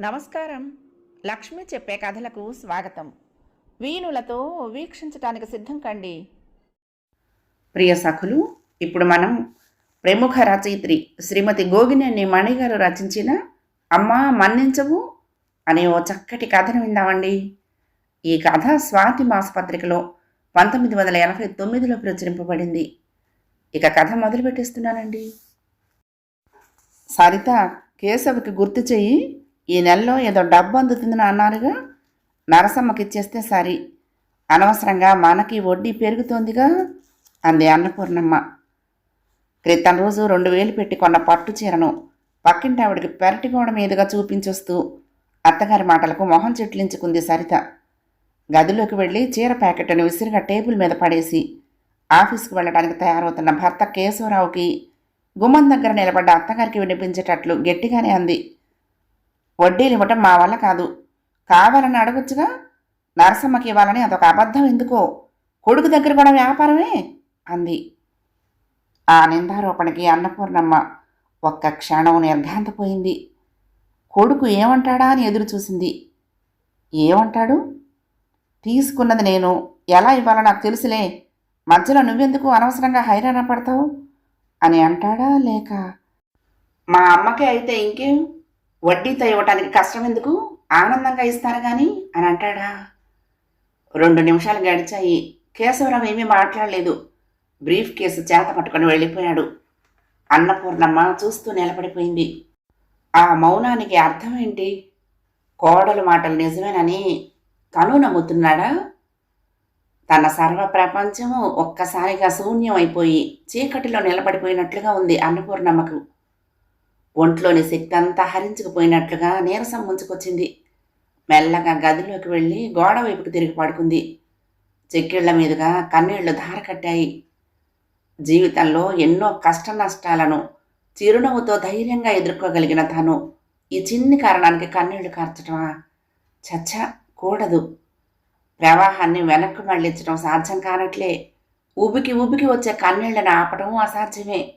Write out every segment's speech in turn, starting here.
నమస్కారం. లక్ష్మి చెప్పే కథలకు స్వాగతం. వీణులతో వీక్షించటానికి సిద్ధం కండి. ప్రియ సఖులు ఇప్పుడు మనం ప్రముఖ రచయిత్రి శ్రీమతి గోగినేని మణిగారు రచించిన అమ్మా మన్నించవు అనే ఓ చక్కటి కథను విందామండి. ఈ కథ స్వాతి మాసపత్రికలో పంతొమ్మిది వందల ఎనభై తొమ్మిదిలో ప్రచురింపబడింది. ఇక కథ మొదలు పెట్టేస్తున్నానండి సరిత కేశవకి గుర్తు చెయ్యి ఈ నెలలో ఏదో డబ్బు అందుతుందని అన్నారుగా. నరసమ్మకి ఇచ్చేస్తే సరి. అనవసరంగా మనకి వడ్డీ పెరుగుతోందిగా అంది అన్నపూర్ణమ్మ. క్రితం రోజు రెండు వేలు పెట్టి కొన్న పట్టు చీరను పక్కింటి ఆవిడికి పెరటి గోడ మీదుగా చూపించొస్తూ అత్తగారి మాటలకు మొహం చెట్లించుకుంది సరిత. గదిలోకి వెళ్ళి చీర ప్యాకెట్ను విసిరిగా టేబుల్ మీద పడేసి ఆఫీస్కి వెళ్ళడానికి తయారవుతున్న భర్త కేశవరావుకి గుమ్మం దగ్గర నిలబడ్డ అత్తగారికి వినిపించేటట్లు గట్టిగానే అంది. వడ్డీలు ఇవ్వటం మా వల్ల కాదు. కావాలని అడగొచ్చుగా? నరసమ్మకి ఇవ్వాలని అదొక అబద్ధం ఎందుకో? కొడుకు దగ్గర కూడా వ్యాపారమే? అంది. ఆ నిందారోపణకి అన్నపూర్ణమ్మ ఒక్క క్షణం నిర్ఘాంతపోయింది. కొడుకు ఏమంటాడా అని ఎదురు చూసింది. ఏమంటాడు? తీసుకున్నది నేను. ఎలా ఇవ్వాలో నాకు తెలుసులే. మధ్యలో నువ్వెందుకు అనవసరంగా హైరాణ పడతావు? అని అంటాడా లేక? మా అమ్మకే అయితే ఇంకేం? వడ్డీతో ఇవ్వటానికి కష్టం ఎందుకు? ఆనందంగా ఇస్తారు కానీ అని అంటాడా. రెండు నిమిషాలు గడిచాయి. కేశవరావు ఏమీ మాట్లాడలేదు. బ్రీఫ్ కేసు చేత పట్టుకొని వెళ్ళిపోయాడు. అన్నపూర్ణమ్మ చూస్తూ నిలబడిపోయింది. ఆ మౌనానికి అర్థం ఏంటి? కోడలు మాటలు నిజమేనని తను నమ్ముతున్నాడా? తన సర్వ ప్రపంచము ఒక్కసారిగా శూన్యం అయిపోయి చీకటిలో నిలబడిపోయినట్లుగా ఉంది అన్నపూర్ణమ్మకు. ఒంట్లోని శక్తి అంతా హరించుకుపోయినట్లుగా నీరసం ముంచుకొచ్చింది. మెల్లగా గదిలోకి వెళ్ళి గోడ వైపుకు తిరిగి పడుకుంది. చెక్కిళ్ళ మీదుగా కన్నీళ్ళు ధార కట్టాయి. జీవితంలో ఎన్నో కష్ట నష్టాలను చిరునవ్వుతో ధైర్యంగా ఎదుర్కోగలిగిన తను. ఈ చిన్ని కారణానికి కన్నీళ్ళు కార్చటమా? చచ్చ కూడదు. ప్రవాహాన్ని వెనక్కు మళ్ళించడం సాధ్యం కానట్లే. ఊబికి ఊబికి వచ్చే కన్నీళ్ళను ఆపడం అసాధ్యమే.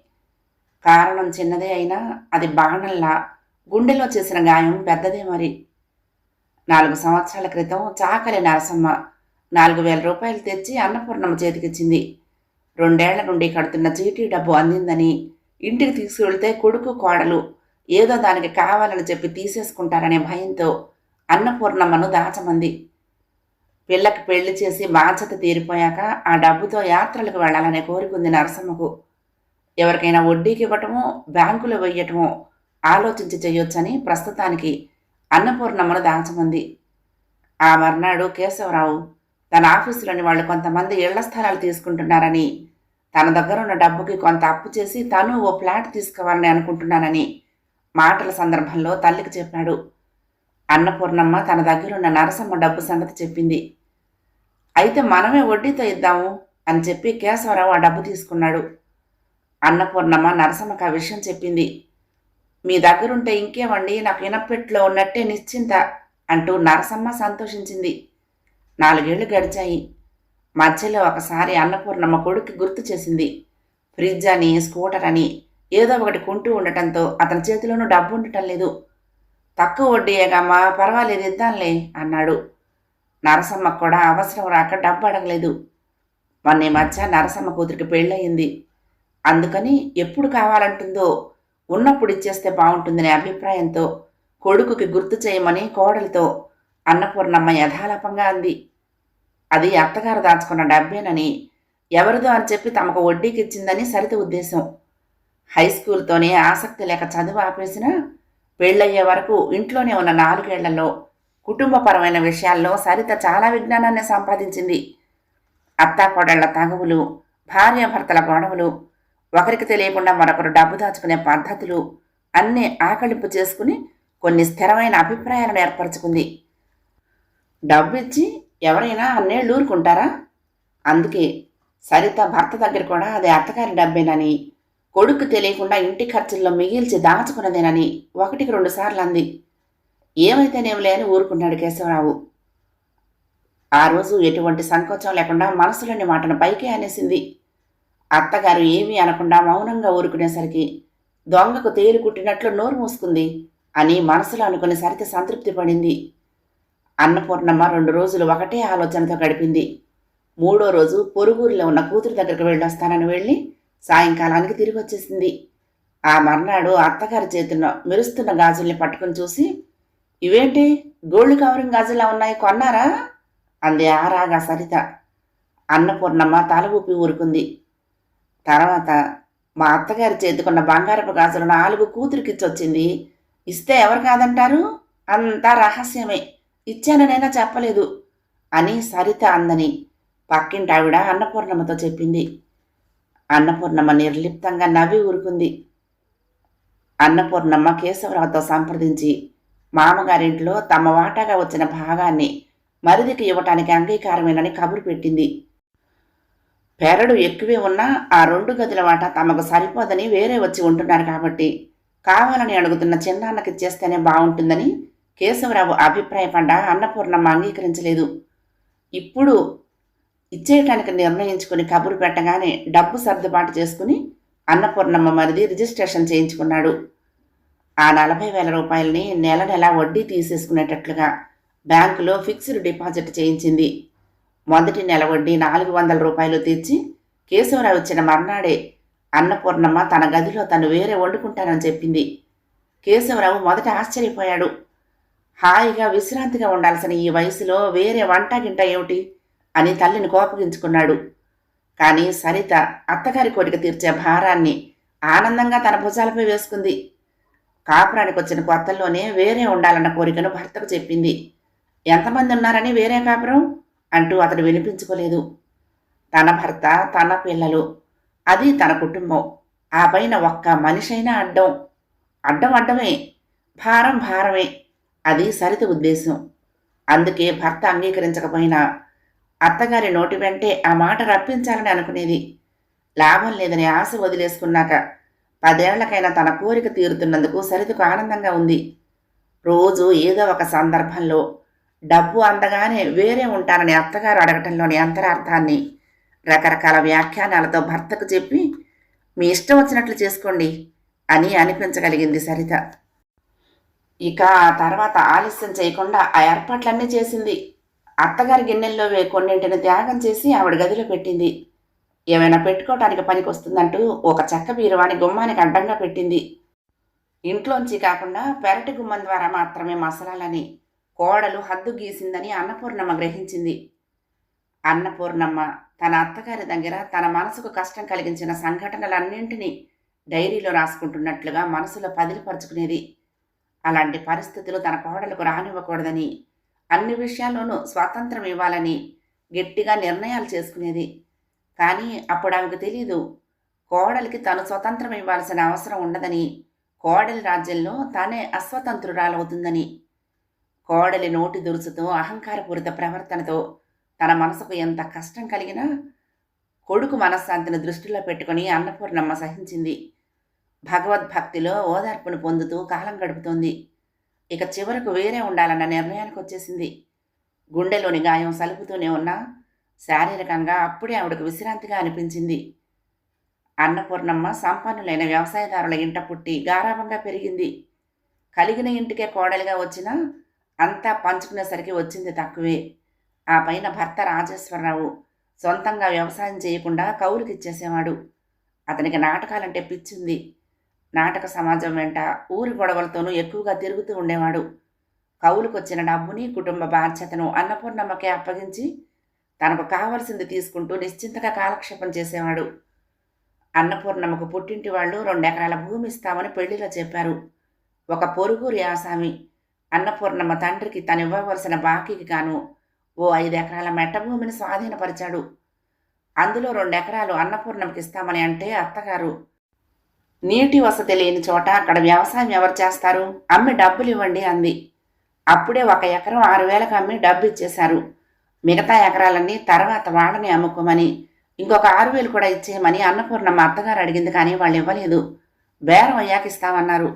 కారణం చిన్నదే అయినా అది బాణంలా గుండెలో చేసిన గాయం పెద్దదే మరి. నాలుగు సంవత్సరాల క్రితం చాకలి నరసమ్మ నాలుగు వేల రూపాయలు తెచ్చి అన్నపూర్ణమ్మ చేతికిచ్చింది. రెండేళ్ళ నుండి కడుతున్న చీటీ డబ్బు అందిందని ఇంటికి తీసుకువెళ్తే కొడుకు కోడలు ఏదో దానికి కావాలని చెప్పి తీసేసుకుంటారనే భయంతో అన్నపూర్ణమ్మను దాచమంది. పిల్లకి పెళ్ళి చేసి బాధ్యత తీరిపోయాక ఆ డబ్బుతో యాత్రలకు వెళ్ళాలనే కోరికుంది నరసమ్మకు. ఎవరికైనా వడ్డీకి ఇవ్వటమో బ్యాంకులో వెయ్యటమో ఆలోచించి చేయొచ్చని ప్రస్తుతానికి అన్నపూర్ణమ్మను దాచమంది ఆ మర్నాడు కేశవరావు తన ఆఫీసులోని వాళ్ళు కొంతమంది ఇళ్ళ స్థలాలు తీసుకుంటున్నారని తన దగ్గర ఉన్న డబ్బుకి కొంత అప్పు చేసి తను ఓ ఫ్లాట్ తీసుకోవాలని అనుకుంటున్నానని మాటల సందర్భంలో తల్లికి చెప్పాడు. అన్నపూర్ణమ్మ తన దగ్గరున్న నరసమ్మ డబ్బు సంగతి చెప్పింది. అయితే మనమే వడ్డీతో ఇద్దాము అని చెప్పి కేశవరావు ఆ డబ్బు తీసుకున్నాడు. అన్నపూర్ణమ్మ నరసమ్మకు ఆ విషయం చెప్పింది. మీ దగ్గరుంటే ఇంకేమండి? నాకు ఇనప్పెట్లో ఉన్నట్టే నిశ్చింత అంటూ నరసమ్మ సంతోషించింది. నాలుగేళ్ళు గడిచాయి. మధ్యలో ఒకసారి అన్నపూర్ణమ్మ కొడుకు గుర్తు చేసింది. ఫ్రిడ్జ్ అని స్కూటర్ అని ఏదో ఒకటి కొంటూ ఉండటంతో అతని చేతిలోనూ డబ్బు ఉండటం లేదు. తక్కువ వడ్డీయేగమ్మా పర్వాలేదు ఇద్దాంలే అన్నాడు. నరసమ్మ కూడా అవసరం రాక డబ్బు అడగలేదు. మొన్న మధ్య నరసమ్మ కూతురికి పెళ్ళయింది. అందుకని ఎప్పుడు కావాలంటుందో ఉన్నప్పుడు ఇచ్చేస్తే బాగుంటుందనే అభిప్రాయంతో కొడుకుకి గుర్తు చేయమని కోడలితో అన్నపూర్ణమ్మ యథాలాపంగా అంది. అది అత్తగారు దాచుకున్న డబ్బేనని ఎవరిదో అని చెప్పి తమకు వడ్డీకి ఇచ్చిందని సరిత ఉద్దేశం. హై స్కూల్తోనే ఆసక్తి లేక చదువు ఆపేసినా పెళ్ళయ్యే వరకు ఇంట్లోనే ఉన్న నాలుగేళ్ళలో కుటుంబపరమైన విషయాల్లో సరిత చాలా విజ్ఞానాన్ని సంపాదించింది. అత్తాకోడళ్ళ తగవులు భార్యాభర్తల గొడవలు ఒకరికి తెలియకుండా మరొకరు డబ్బు దాచుకునే పద్ధతులు అన్నీ ఆకలింపు చేసుకుని కొన్ని స్థిరమైన అభిప్రాయాలను ఏర్పరచుకుంది. డబ్బు ఇచ్చి ఎవరైనా అన్నేళ్ళు ఊరుకుంటారా? అందుకే సరిత భర్త దగ్గర కూడా అది అత్తగారి డబ్బేనని కొడుకు తెలియకుండా ఇంటి ఖర్చుల్లో మిగిల్చి దాచుకున్నదేనని ఒకటికి రెండు సార్లు అంది. ఏమైతేనేమిలే అని ఊరుకున్నాడు కేశవరావు. ఆ రోజు ఎటువంటి సంకోచం లేకుండా మనసులోని మాటను పైకి అనేసింది. అత్తగారు ఏమీ అనకుండా మౌనంగా ఊరుకునేసరికి దొంగకు తేలు కుట్టినట్లు నోరు మూసుకుంది అని మనసులో అనుకుని సరిత సంతృప్తి పడింది. అన్నపూర్ణమ్మ రెండు రోజులు ఒకటే ఆలోచనతో గడిపింది. మూడో రోజు పొరుగురిలో ఉన్న కూతురు దగ్గరికి వెళ్ళొస్తానని వెళ్ళి సాయంకాలానికి తిరిగి వచ్చేసింది. ఆ మర్నాడు అత్తగారి చేతిలో మెరుస్తున్న గాజుల్ని పట్టుకుని చూసి ఇవేంటి? గోల్డ్ కవరింగ్ గాజులా ఉన్నాయి? కొన్నారా? అంది ఆరాగా సరిత. అన్నపూర్ణమ్మ తల ఊపి ఊరుకుంది. తర్వాత మా అత్తగారి చేతుకున్న బంగారపు గాజులు నాలుగు కూతురికిచ్చొచ్చింది. ఇస్తే ఎవరు కాదంటారు? అంతా రహస్యమే. ఇచ్చాననైనా చెప్పలేదు. అని సరిత అందని పక్కింటి ఆవిడ అన్నపూర్ణమ్మతో చెప్పింది. అన్నపూర్ణమ్మ నిర్లిప్తంగా నవ్వి ఊరుకుంది. అన్నపూర్ణమ్మ కేశవరావుతో సంప్రదించి మామగారింట్లో తమ వాటాగా వచ్చిన భాగాన్ని మరిదికి ఇవ్వటానికి అంగీకారమేనని కబురు పెట్టింది. పెరడు ఎక్కువే ఉన్నా ఆ రెండు గదుల వాటా తమకు సరిపోదని వేరే వచ్చి ఉంటున్నారు కాబట్టి. కావాలని అడుగుతున్న చిన్నాన్నకి ఇచ్చేస్తేనే బాగుంటుందని కేశవరావు అభిప్రాయపడ్డ అన్నపూర్ణమ్మ అంగీకరించలేదు. ఇప్పుడు ఇచ్చేయటానికి నిర్ణయించుకుని కబురు పెట్టగానే డబ్బు సర్దుబాటు చేసుకుని అన్నపూర్ణమ్మ మరిది రిజిస్ట్రేషన్ చేయించుకున్నాడు. ఆ నలభై వేల రూపాయలని నెల నెల వడ్డీ తీసేసుకునేటట్లుగా బ్యాంకులో ఫిక్స్డ్ డిపాజిట్ చేయించింది. మొదటి నెల వడ్డీ నాలుగు వందల రూపాయలు తెచ్చి కేశవరావు వచ్చిన మర్నాడే అన్నపూర్ణమ్మ తన గదిలో తను వేరే వండుకుంటానని చెప్పింది. కేశవరావు మొదట ఆశ్చర్యపోయాడు. హాయిగా విశ్రాంతిగా ఉండాల్సిన ఈ వయసులో వేరే వంట గింట ఏమిటి అని తల్లిని కోపగించుకున్నాడు. కానీ సరిత అత్తగారి కోరిక తీర్చే భారాన్ని ఆనందంగా తన భుజాలపై వేసుకుంది. కాపురానికి వచ్చిన కొత్తల్లోనే వేరే ఉండాలన్న కోరికను భర్తకు చెప్పింది. ఎంతమంది ఉన్నారని వేరే కాపురం? అంటూ అతడు వినిపించుకోలేదు. తన భర్త తన పిల్లలు అది తన కుటుంబం. ఆ పైన ఒక్క మనిషైనా అడ్డం. అడ్డం అడ్డమే. భారం భారమే. అది సరిత ఉద్దేశం. అందుకే భర్త అంగీకరించకపోయినా అత్తగారి నోటి వెంటే ఆ మాట రప్పించాలని అనుకునేది. లాభం లేదని ఆశ వదిలేసుకున్నాక పదేళ్ళకైనా తన కోరిక తీరుతున్నందుకు సరితకు ఆనందంగా ఉంది. రోజు ఏదో ఒక సందర్భంలో డబ్బు అందగానే వేరే ఉంటానని అత్తగారు అడగటంలోని అంతరార్థాన్ని రకరకాల వ్యాఖ్యానాలతో భర్తకు చెప్పి మీ ఇష్టం వచ్చినట్లు చేసుకోండి అని అనిపించగలిగింది సరిత. ఇక ఆ తర్వాత ఆలస్యం చేయకుండా ఆ ఏర్పాట్లన్నీ చేసింది. అత్తగారి గిన్నెల్లో వే కొన్నింటిని త్యాగం చేసి ఆవిడ గదిలో పెట్టింది. ఏమైనా పెట్టుకోవటానికి పనికి వస్తుందంటూ ఒక చెక్క బీరువాని గుమ్మానికి అడ్డంగా పెట్టింది. ఇంట్లోంచి కాకుండా పెరటి గుమ్మం ద్వారా మాత్రమే మసలాలని కోడలు హద్దు గీసిందని అన్నపూర్ణమ్మ గ్రహించింది. అన్నపూర్ణమ్మ తన అత్తగారి దగ్గర తన మనసుకు కష్టం కలిగించిన సంఘటనలన్నింటినీ డైరీలో రాసుకుంటున్నట్లుగా మనసులో పదిలిపరుచుకునేది. అలాంటి పరిస్థితులు తన కోడలకు రానివ్వకూడదని అన్ని విషయాల్లోనూ స్వాతంత్రం ఇవ్వాలని గట్టిగా నిర్ణయాలు చేసుకునేది. కానీ అప్పుడు ఆమెకు తెలియదు కోడలికి తను స్వతంత్రం ఇవ్వాల్సిన అవసరం ఉండదని కోడలి రాజ్యంలో తానే అస్వతంత్రురాలవుతుందని. కోడలి నోటి దురుసుతో అహంకారపూరిత ప్రవర్తనతో తన మనసుకు ఎంత కష్టం కలిగినా కొడుకు మనశ్శాంతిని దృష్టిలో పెట్టుకుని అన్నపూర్ణమ్మ సహించింది. భగవద్భక్తిలో ఓదార్పును పొందుతూ కాలం గడుపుతోంది. ఇక చివరకు వేరే ఉండాలన్న నిర్ణయానికి వచ్చేసింది గుండెలోని గాయం సలుపుతూనే ఉన్నా శారీరకంగా అప్పుడే ఆవిడకు విశ్రాంతిగా అనిపించింది. అన్నపూర్ణమ్మ సంపన్నులైన వ్యవసాయదారుల ఇంట పుట్టి గారాభంగా పెరిగింది. కలిగిన ఇంటికే కోడలిగా వచ్చినా అంతా పంచుకునేసరికి వచ్చింది తక్కువే. ఆ పైన భర్త రాజేశ్వరరావు సొంతంగా వ్యవసాయం చేయకుండా కౌలుకి ఇచ్చేసేవాడు. అతనికి నాటకాలంటే పిచ్చింది. నాటక సమాజం వెంట ఊరి గొడవలతోనూ ఎక్కువగా తిరుగుతూ ఉండేవాడు. కౌలుకొచ్చిన డబ్బుని కుటుంబ బాధ్యతను అన్నపూర్ణమ్మకే అప్పగించి తనకు కావలసింది తీసుకుంటూ నిశ్చింతగా కాలక్షేపం చేసేవాడు. అన్నపూర్ణమ్మకు పుట్టింటి వాళ్ళు రెండెకరాల భూమి ఇస్తామని పెళ్ళిలో చెప్పారు. ఒక పొరుగురి ఆసామి అన్నపూర్ణమ్మ తండ్రికి తను ఇవ్వవలసిన బాకీకి గాను ఓ ఐదు ఎకరాల మెట్ట భూమిని స్వాధీనపరిచాడు. అందులో రెండెకరాలు అన్నపూర్ణమ్మకి ఇస్తామని అంటే అత్తగారు నీటి వసతి లేని చోట అక్కడ వ్యవసాయం ఎవరు చేస్తారు? అమ్మి డబ్బులు ఇవ్వండి అంది. అప్పుడే ఒక ఎకరం ఆరు వేలకు అమ్మి డబ్బు ఇచ్చేశారు. మిగతా ఎకరాలన్నీ తర్వాత వాళ్ళని అమ్ముకోమని ఇంకొక ఆరు వేలు కూడా ఇచ్చేయమని అన్నపూర్ణమ్మ అత్తగారు అడిగింది కానీ వాళ్ళు ఇవ్వలేదు. బేరం అయ్యాకిస్తామన్నారు ఇస్తామన్నారు.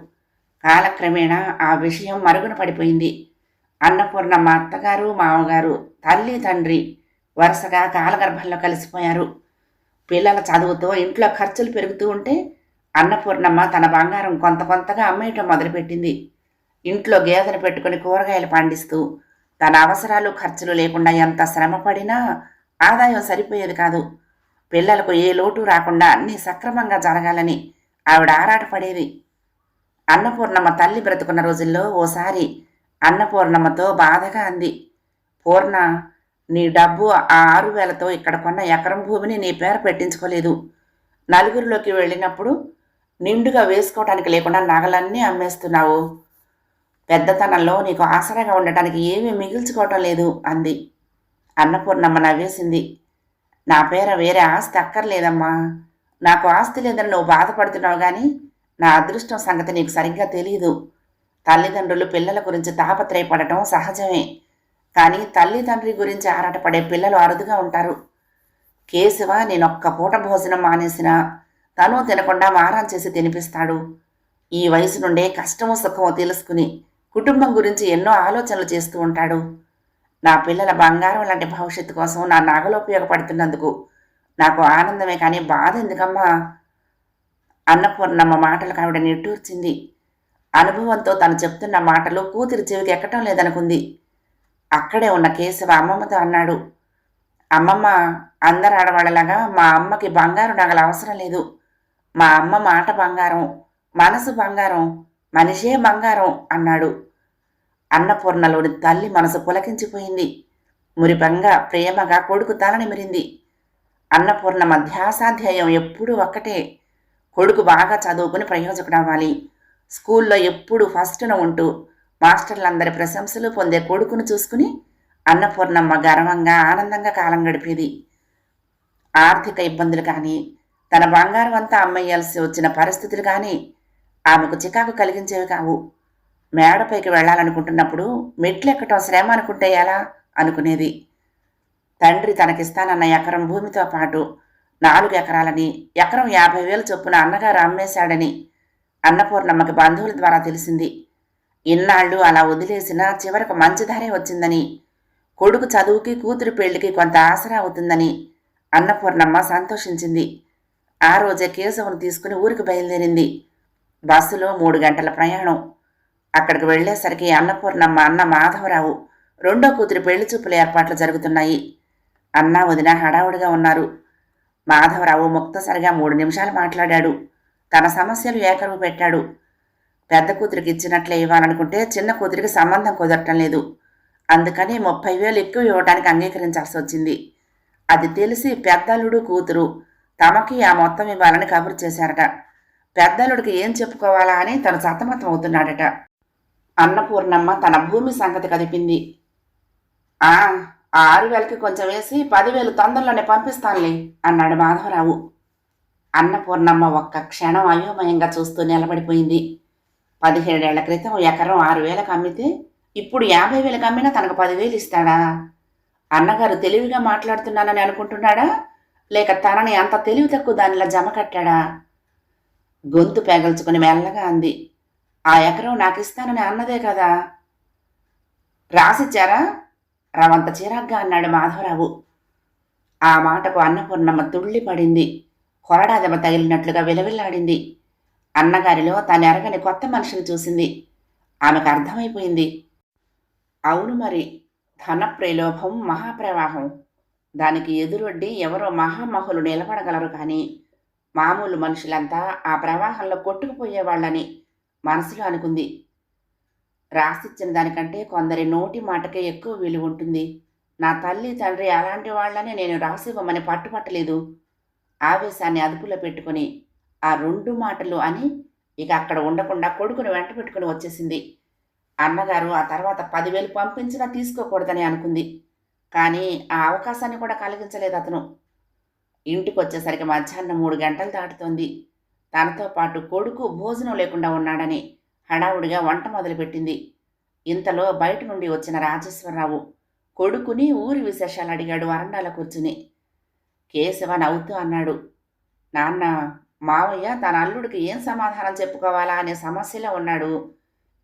కాలక్రమేణా ఆ విషయం మరుగున పడిపోయింది. అన్నపూర్ణమ్మ అత్తగారు మామగారు తల్లి తండ్రి వరుసగా కాలగర్భంలో కలిసిపోయారు. పిల్లల చదువుతో ఇంట్లో ఖర్చులు పెరుగుతూ ఉంటే అన్నపూర్ణమ్మ తన బంగారం కొంత కొంతగా అమ్మేయటం మొదలుపెట్టింది. ఇంట్లో గేదెలు పెట్టుకుని కూరగాయలు పండిస్తూ తన అవసరాలు ఖర్చులు లేకుండా ఎంత శ్రమ పడినా ఆదాయం సరిపోయేది కాదు. పిల్లలకు ఏ లోటు రాకుండా అన్నీ సక్రమంగా జరగాలని ఆవిడ ఆరాటపడేది. అన్నపూర్ణమ్మ తల్లి బ్రతుకున్న రోజుల్లో ఓసారి అన్నపూర్ణమ్మతో బాధగా అంది. పూర్ణ నీ డబ్బు ఆ ఆరు వేలతో ఇక్కడ కొన్న ఎకరం భూమిని నీ పేర పెట్టించుకోలేదు. నలుగురిలోకి వెళ్ళినప్పుడు నిండుగా వేసుకోవటానికి లేకుండా నగలన్నీ అమ్మేస్తున్నావు. పెద్దతనంలో నీకు ఆసరాగా ఉండటానికి ఏమీ మిగిల్చుకోవటం లేదు అంది. అన్నపూర్ణమ్మ నవ్వేసింది. నా పేర వేరే ఆస్తి అక్కర్లేదమ్మా. నాకు ఆస్తి లేదని నువ్వు బాధపడుతున్నావు కానీ నా అదృష్టం సంగతి నీకు సరిగ్గా తెలియదు తల్లిదండ్రులు పిల్లల గురించి తాపత్రయపడటం సహజమే. కానీ తల్లిదండ్రి గురించి ఆరాటపడే పిల్లలు అరుదుగా ఉంటారు. కేశవ నేనొక్క పూట భోజనం మానేసినా తను తినకుండా మారం చేసి తినిపిస్తాడు. ఈ వయసు నుండే కష్టమో సుఖమో తెలుసుకుని కుటుంబం గురించి ఎన్నో ఆలోచనలు చేస్తూ ఉంటాడు. నా పిల్లల బంగారం లాంటి భవిష్యత్తు కోసం నా నగలు ఉపయోగపడుతున్నందుకు నాకు ఆనందమే కానీ బాధ ఎందుకమ్మా? అన్నపూర్ణమ్మ మాటలకు ఆవిడ నిట్టూర్చింది. అనుభవంతో తను చెప్తున్న మాటలు కూతురి చెవికి ఎక్కటం లేదనుకుంది. అక్కడే ఉన్న కేశవ అమ్మమ్మతో అన్నాడు అమ్మమ్మ అందరు ఆడవాళ్ళలాగా మా అమ్మకి బంగారు నగల అవసరం లేదు. మా అమ్మ మాట బంగారం మనసు బంగారం మనిషే బంగారం అన్నాడు. అన్నపూర్ణలోని తల్లి మనసు పులకించిపోయింది. మురిపంగా ప్రేమగా కొడుకు తలనిమిరింది అన్నపూర్ణమ ధ్యాసాధ్యాయం ఎప్పుడూ ఒక్కటే. కొడుకు బాగా చదువుకుని ప్రయోజకుడవ్వాలి స్కూల్లో ఎప్పుడు ఫస్ట్న ఉంటూ మాస్టర్లందరి ప్రశంసలు పొందే కొడుకును చూసుకుని అన్నపూర్ణమ్మ గర్వంగా ఆనందంగా కాలం గడిపేది. ఆర్థిక ఇబ్బందులు కానీ తన బంగారం అంతా అమ్మేయాల్సి వచ్చిన పరిస్థితులు కానీ ఆమెకు చికాకు కలిగించేవి కావు. మేడపైకి వెళ్ళాలనుకుంటున్నప్పుడు మెట్లెక్కటం శ్రమ అనుకుంటే ఎలా? అనుకునేది. తండ్రి తనకిస్తానన్న ఎకరం భూమితో పాటు నాలుగు ఎకరాలని ఎకరం యాభై వేలు చొప్పున అన్నగారు అమ్మేశాడని అన్నపూర్ణమ్మకి బంధువుల ద్వారా తెలిసింది. ఇన్నాళ్ళు అలా వదిలేసినా చివరకు మంచిదారే వచ్చిందని కొడుకు చదువుకి కూతురు పెళ్ళికి కొంత ఆసరా అవుతుందని అన్నపూర్ణమ్మ సంతోషించింది. ఆ రోజే కేశవును తీసుకుని ఊరికి బయలుదేరింది. బస్సులో మూడు గంటల ప్రయాణం. అక్కడికి వెళ్ళేసరికి అన్నపూర్ణమ్మ అన్న మాధవరావు రెండో కూతురి పెళ్ళి చూపుల ఏర్పాట్లు జరుగుతున్నాయి. అన్న వదిన హడావుడిగా ఉన్నారు. మాధవరావు ముక్తసరిగా మూడు నిమిషాలు మాట్లాడాడు. తన సమస్యలు ఏకరువు పెట్టాడు. పెద్ద కూతురికి ఇచ్చినట్లే ఇవ్వాలనుకుంటే చిన్న కూతురికి సంబంధం కుదరటం లేదు. అందుకని ముప్పై వేలు ఎక్కువ ఇవ్వడానికి అంగీకరించాల్సి వచ్చింది. అది తెలిసి పెద్దలుడు కూతురు తమకి ఆ మొత్తం ఇవ్వాలని కబురు చేశారట. పెద్దలుడికి ఏం చెప్పుకోవాలా అని తను సతమతం అవుతున్నాడట. అన్నపూర్ణమ్మ తన భూమి సంగతి కదిపింది. ఆ ఆ ఆరు వేలకి కొంచెం వేసి పదివేలు తొందరలోనే పంపిస్తానులే అన్నాడు మాధవరావు. అన్నపూర్ణమ్మ ఒక్క క్షణం అయోమయంగా చూస్తూ నిలబడిపోయింది. పదిహేడేళ్ళ క్రితం ఎకరం ఆరు వేలకు అమ్మితే ఇప్పుడు యాభై వేలకు అమ్మినా తనకు పదివేలు ఇస్తాడా? అన్నగారు తెలివిగా మాట్లాడుతున్నానని అనుకుంటున్నాడా? లేక తనని అంత తెలివి తక్కువ దానిలా జమ కట్టాడా? గొంతు పెగల్చుకుని మెల్లగా అంది. ఆ ఎకరం నాకు ఇస్తానని అన్నదే కదా. రాసిచ్చారా? రవంత చిరాగ్గా అన్నాడు మాధవరావు. ఆ మాటకు అన్నపూర్ణమ్మ తుళ్ళి పడింది. కొరడా దెబ్బ తగిలినట్లుగా విలవిల్లాడింది. అన్నగారిలో తను ఎరగని కొత్త మనిషిని చూసింది. ఆమెకు అర్థమైపోయింది. అవును మరి ధన ప్రలోభం మహాప్రవాహం. దానికి ఎదురొడ్డి ఎవరో మహామహులు నిలబడగలరు కానీ మామూలు మనుషులంతా ఆ ప్రవాహంలో కొట్టుకుపోయేవాళ్ళని మనసులో అనుకుంది. రాసిచ్చిన దానికంటే కొందరి నోటి మాటకే ఎక్కువ విలువ ఉంటుంది నా తల్లి తండ్రి అలాంటి వాళ్ళని నేను రాసివ్వమని పట్టుపట్టలేదు. ఆవేశాన్ని అదుపులో పెట్టుకుని ఆ రెండు మాటలు అని ఇక అక్కడ ఉండకుండా కొడుకుని వెంట పెట్టుకుని వచ్చేసింది. అన్నగారు ఆ తర్వాత పదివేలు పంపించినా తీసుకోకూడదని అనుకుంది. కానీ ఆ అవకాశాన్ని కూడా కలిగించలేదు అతను. ఇంటికి వచ్చేసరికి మధ్యాహ్నం మూడు గంటలు దాటుతోంది. తనతో పాటు కొడుకు భోజనం లేకుండా ఉన్నాడని హడావుడిగా వంట మొదలుపెట్టింది. ఇంతలో బయట నుండి వచ్చిన రాజేశ్వరరావు కొడుకుని ఊరి విశేషాలు అడిగాడు వరండాలో కూర్చుని. కేశవ నవ్వుతూ అన్నాడు నాన్న మావయ్య తన అల్లుడికి ఏం సమాధానం చెప్పుకోవాలా అనే సమస్యలో ఉన్నాడు.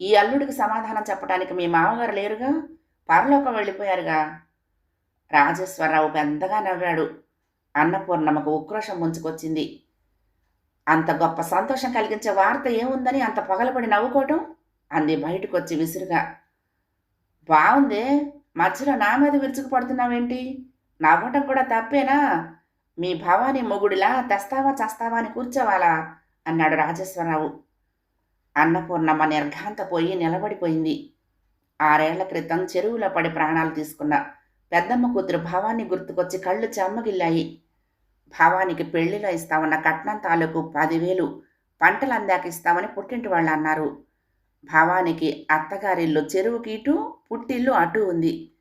ఈ అల్లుడికి సమాధానం చెప్పడానికి మీ మామగారు లేరుగా? పరలోకం వెళ్ళిపోయారుగా? రాజేశ్వరరావు పెద్దగా నవ్వాడు. అన్నపూర్ణమ్మకు ఉక్రోషం ముంచుకొచ్చింది. అంత గొప్ప సంతోషం కలిగించే వార్త ఏముందని అంత పగలబడి నవ్వుకోవటం? అంది బయటకు వచ్చి విసురుగా. బాగుందే మధ్యలో నా మీద విరుచుకు పడుతున్నావేంటి నవ్వటం కూడా తప్పేనా? మీ భవానీ మొగుడిలా తెస్తావా చేస్తావా అని కూర్చోవాలా? అన్నాడు రాజేశ్వరరావు. అన్నపూర్ణమ్మ నిర్ఘాంతపోయి నిలబడిపోయింది. ఆరేళ్ళ క్రితం చెరువులో పడి ప్రాణాలు తీసుకున్న పెద్దమ్మ కూతురు భావాన్ని గుర్తుకొచ్చి కళ్ళు చెమ్మగిల్లాయి. భావానికి పెళ్ళిలో ఇస్తామన్న కట్నం తాలూకు పదివేలు పంటలు అందాక ఇస్తామని పుట్టింటి వాళ్ళు అన్నారు. భావానికి అత్తగారిల్లు చెరువుకి ఇటు పుట్టిల్లు అటు ఉంది.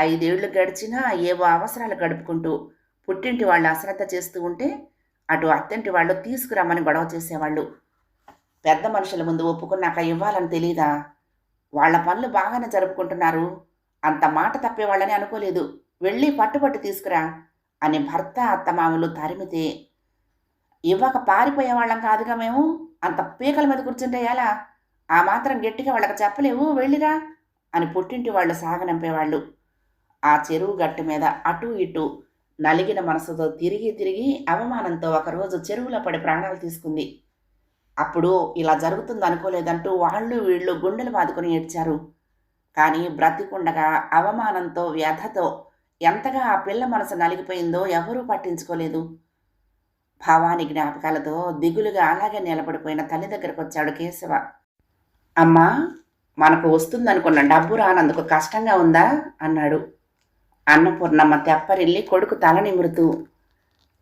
ఐదేళ్ళు గడిచినా ఏవో అవసరాలు గడుపుకుంటూ పుట్టింటి వాళ్ళు అశ్రద్ధ చేస్తూ ఉంటే అటు అత్తింటి వాళ్ళు తీసుకురమ్మని గొడవ చేసేవాళ్ళు. పెద్ద మనుషుల ముందు ఒప్పుకున్నాక ఇవ్వాలని తెలీదా? వాళ్ళ పనులు బాగానే జరుపుకుంటున్నారు. అంత మాట తప్పేవాళ్ళని అనుకోలేదు. వెళ్ళి పట్టుపట్టు తీసుకురా. అని భర్త అత్తమామలు తరిమితే ఇవ్వక పారిపోయే వాళ్ళం కాదుగా మేము. అంత పీకల మీద కూర్చుంటే ఎలా? ఆ మాత్రం గట్టిగా వాళ్ళకి చెప్పలేవు. వెళ్ళిరా అని పుట్టింటి వాళ్ళు సాగనంపేవాళ్ళు. ఆ చెరువు గట్టు మీద అటు ఇటు నలిగిన మనసుతో తిరిగి తిరిగి అవమానంతో ఒకరోజు చెరువులో పడి ప్రాణాలు తీసుకుంది. అప్పుడు ఇలా జరుగుతుంది అనుకోలేదంటూ వాళ్ళు వీళ్ళు గుండెలు బాదుకొని ఏడ్చారు. కానీ బ్రతికుండగా అవమానంతో వ్యధతో ఎంతగా ఆ పిల్ల మనసు నలిగిపోయిందో ఎవరూ పట్టించుకోలేదు. భావాని జ్ఞాపకాలతో దిగులుగా అలాగే నిలబడిపోయిన తల్లి దగ్గరకు వచ్చాడు కేశవ. అమ్మా మనకు వస్తుందనుకున్న డబ్బు రానందుకు కష్టంగా ఉందా? అన్నాడు. అన్నపూర్ణమ్మ తెప్పరిల్లి కొడుకు తల నిమురుతూ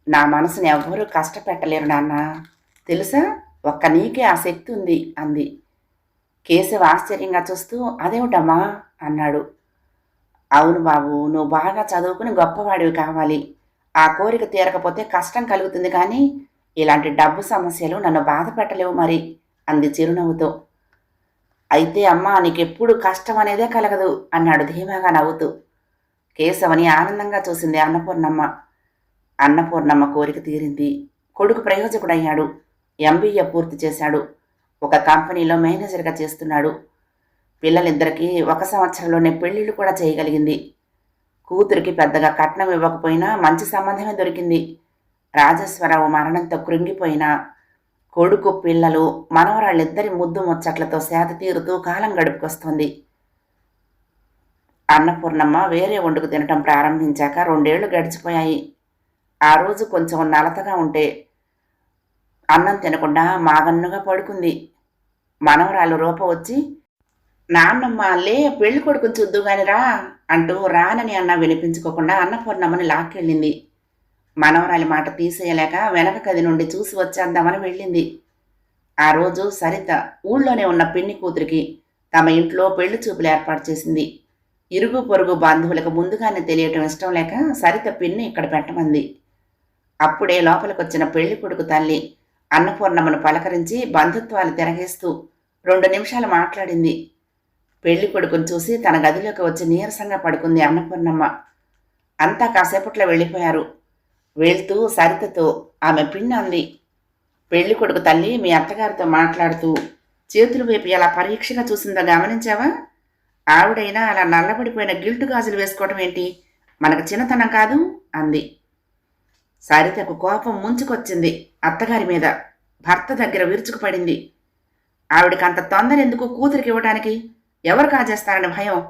నా మనసుని ఎవ్వరూ కష్టపెట్టలేరు నాన్న. తెలుసా? ఒక్క నీకే ఆ శక్తి ఉంది అంది. కేశవ ఆశ్చర్యంగా చూస్తూ అదేమిటమ్మా? అన్నాడు. అవును బాబు నువ్వు బాగా చదువుకుని గొప్పవాడివి కావాలి. ఆ కోరిక తీరకపోతే కష్టం కలుగుతుంది కానీ ఇలాంటి డబ్బు సమస్యలు నన్ను బాధ పెట్టలేవు మరి అంది చిరునవ్వుతో. అయితే అమ్మా నీకెప్పుడు కష్టం అనేదే కలగదు అన్నాడు ధీమాగా నవ్వుతూ. కేశవని ఆనందంగా చూసింది అన్నపూర్ణమ్మ. అన్నపూర్ణమ్మ కోరిక తీరింది. కొడుకు ప్రయోజకుడయ్యాడు. ఎంబీఏ పూర్తి చేశాడు. ఒక కంపెనీలో మేనేజర్గా చేస్తున్నాడు. పిల్లలిద్దరికీ ఒక సంవత్సరంలోనే పెళ్ళిళ్ళు కూడా చేయగలిగింది. కూతురికి పెద్దగా కట్నం ఇవ్వకపోయినా మంచి సంబంధమే దొరికింది. రాజేశ్వరరావు మరణంతో కృంగిపోయినా కొడుకు పిల్లలు మనవరాళ్ళిద్దరి ముద్దు ముచ్చట్లతో సేద తీరుతూ కాలం గడుపుకొస్తుంది. అన్నపూర్ణమ్మ వేరే వండుకు తినటం ప్రారంభించాక రెండేళ్ళు గడిచిపోయాయి. ఆ రోజు కొంచెం నలతగా ఉంటే అన్నం తినకుండా మాగన్నుగా పడుకుంది. మనవరాలు రూప వచ్చి నాన్నమ్మ లే పెళ్ళి కొడుకుని చూద్దు గాని రా అంటూ రానని అన్న వినిపించుకోకుండా అన్నపూర్ణమ్మని లాక్కెళ్ళింది. మనవరాలి మాట తీసేయలేక వెనక గది నుండి చూసి వచ్చేద్దామని వెళ్ళింది. ఆ రోజు సరిత ఊళ్ళోనే ఉన్న పిన్ని కూతురికి తమ ఇంట్లో పెళ్ళి చూపులు ఏర్పాటు చేసింది. ఇరుగు పొరుగు బంధువులకు ముందుగానే తెలియటం ఇష్టం లేక సరిత పిన్ని ఇక్కడ పెట్టమంది. అప్పుడే లోపలికొచ్చిన పెళ్ళి కొడుకు తల్లి అన్నపూర్ణమ్మను పలకరించి బంధుత్వాలు తిరగేస్తూ రెండు నిమిషాలు మాట్లాడింది. పెళ్ళి కొడుకుని చూసి తన గదిలోకి వచ్చి నీరసంగా పడుకుంది అన్నపూర్ణమ్మ. అంతా కాసేపట్లో వెళ్ళిపోయారు. వెళ్తూ సరితతో ఆమె పిన్ని అంది. పెళ్ళి కొడుకు తల్లి మీ అత్తగారితో మాట్లాడుతూ చేతుల వైపు ఎలా పరీక్షగా చూసిందో గమనించావా? ఆవిడైనా అలా నల్లబడిపోయిన గిల్టు గాజులు వేసుకోవటం ఏంటి? మనకు చిన్నతనం కాదు? అంది. సరితకు కోపం ముంచుకొచ్చింది అత్తగారి మీద. భర్త దగ్గర విరుచుకుపడింది. ఆవిడకి అంత తొందర ఎందుకు కూతురికి ఇవ్వటానికి? ఎవరు కాజేస్తారని భయం.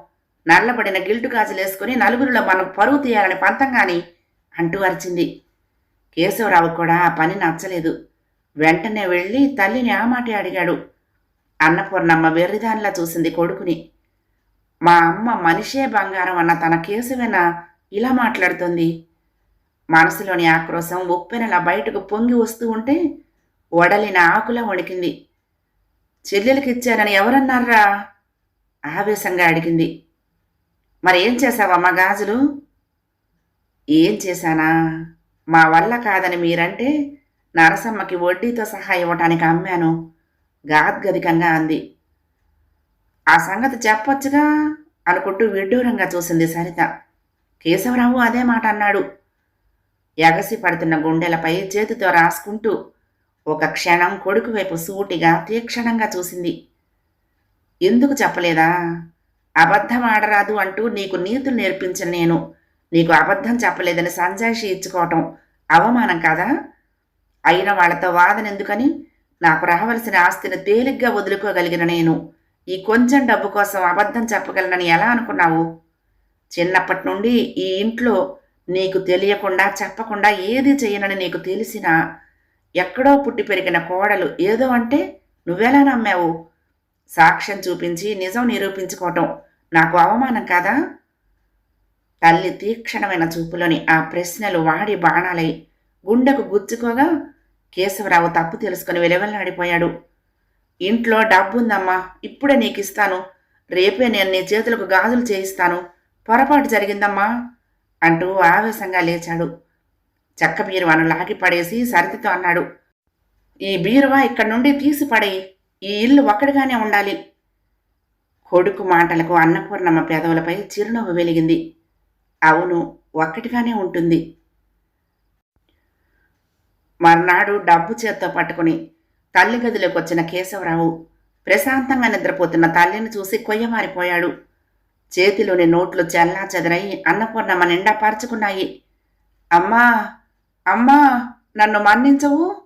నల్లబడిన గిల్టు గాజులు వేసుకుని నలుగురిలో మనం పరువు తీయాలని పంతంగాని అంటూ అరిచింది. కేశవరావు కూడా ఆ పని నచ్చలేదు. వెంటనే వెళ్ళి తల్లిని ఆ మాట అడిగాడు. అన్నపూర్ణమ్మ వెర్రిదానిలా చూసింది కొడుకుని. మా అమ్మ మనిషే బంగారం అన్న తన కేశవేనా ఇలా మాట్లాడుతుంది. మనసులోని ఆక్రోశం ఉప్పెనలా బయటకు పొంగి వస్తూ ఉంటే వడలిన ఆకులా వణికింది. చెల్లెలకిచ్చారని ఎవరన్నారా? ఆవేశంగా అడిగింది. మరి ఏం చేశావమ్మా గాజులు ఏం చేశానా? మా వల్ల కాదని మీరంటే నరసమ్మకి వడ్డీతో సహా ఇవ్వటానికి అమ్మాను. గాద్గదికంగా అంది. ఆ సంగతి చెప్పొచ్చుగా అనుకుంటూ విడ్డూరంగా చూసింది సరిత. కేశవరావు అదే మాట అన్నాడు. ఎగసి పడుతున్న గుండెలపై చేతితో రాసుకుంటూ ఒక క్షణం కొడుకు వైపు సూటిగా తీక్షణంగా చూసింది. ఎందుకు చెప్పలేదా? అబద్ధం ఆడరాదు అంటూ నీకు నీతులు నేర్పించిన నేను. నీకు అబద్ధం చెప్పలేదని సంజాయిషి ఇచ్చుకోవటం అవమానం కాదా? అయిన వాళ్ళతో వాదన ఎందుకని నాకు రావలసిన ఆస్తిని తేలిగ్గా వదులుకోగలిగిన నేను. ఈ కొంచెం డబ్బు కోసం అబద్ధం చెప్పగలనని ఎలా అనుకున్నావు? చిన్నప్పటి నుండి ఈ ఇంట్లో నీకు తెలియకుండా చెప్పకుండా ఏది చేయనని నీకు తెలిసినా ఎక్కడో పుట్టి పెరిగిన కోడలు ఏదో అంటే నువ్వెలా నమ్మావు? సాక్ష్యం చూపించి నిజం నిరూపించుకోవటం నాకు అవమానం కాదా? తల్లి తీక్షణమైన చూపులోని ఆ ప్రశ్నలు వాడి బాణాలై గుండెకు గుచ్చుకోగా కేశవరావు తప్పు తెలుసుకుని వెలవెల్లాడిపోయాడు. ఇంట్లో డబ్బుందమ్మా ఇప్పుడే నీకు ఇస్తాను రేపే నేను నీ చేతులకు గాజులు చేయిస్తాను. పొరపాటు జరిగిందమ్మా అంటూ ఆవేశంగా లేచాడు. చెక్క బీరువాను లాగి పడేసి సరితితో అన్నాడు. ఈ బీరువా ఇక్కడి నుండి తీసి పడేయి ఈ ఇల్లు ఒక్కడిగానే ఉండాలి. కొడుకు మాటలకు అన్నపూర్ణమ్మ పెదవులపై చిరునవ్వు వెలిగింది. అవును ఒక్కటిగానే ఉంటుంది. మర్నాడు డబ్బు చేత్తో పట్టుకుని తల్లి గదిలోకి వచ్చిన కేశవరావు ప్రశాంతంగా నిద్రపోతున్న తల్లిని చూసి కొయ్యమారిపోయాడు. చేతిలోని నోట్లు చెల్లా చెదరై అన్నపూర్ణమ్మ నిండా పరుచుకున్నాయి. అమ్మా అమ్మా నన్ను మన్నించవు?